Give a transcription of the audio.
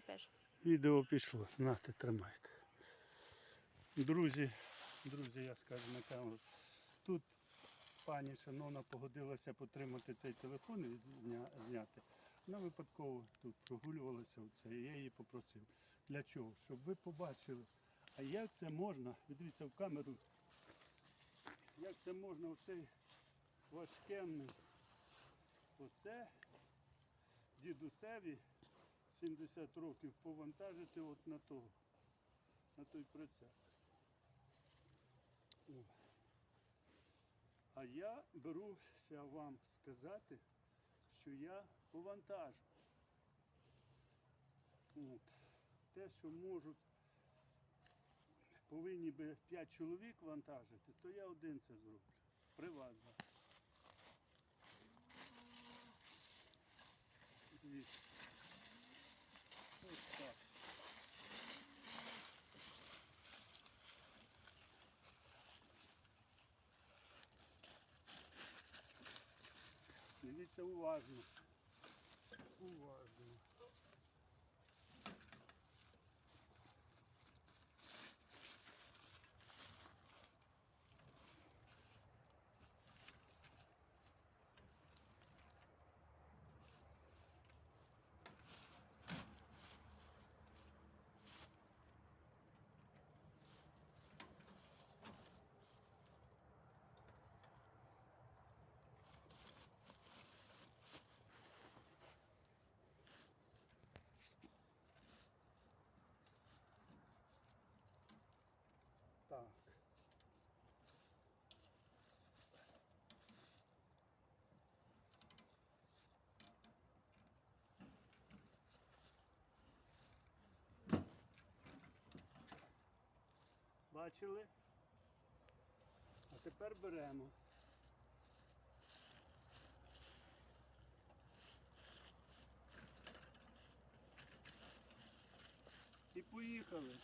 вже. Відео пішло. Нате, тримайте. Друзі, друзі, я скажу на камеру. Тут пані шановна погодилася потримати цей телефон і зняти. Вона випадково тут прогулювалася оце, і я її попросив. Для чого? Щоб ви побачили, а як це можна, дивіться в камеру, як це можна оцей важкенний, оце дідусеві 70 років повантажити от на того, на той прицеп. А я беруся вам сказати, що я повантажу. От. Те, що можуть, повинні би 5 чоловік вантажити, то я один це зроблю. При Дивіться уважно. Уважно. Бачили? А тепер беремо. І поїхали.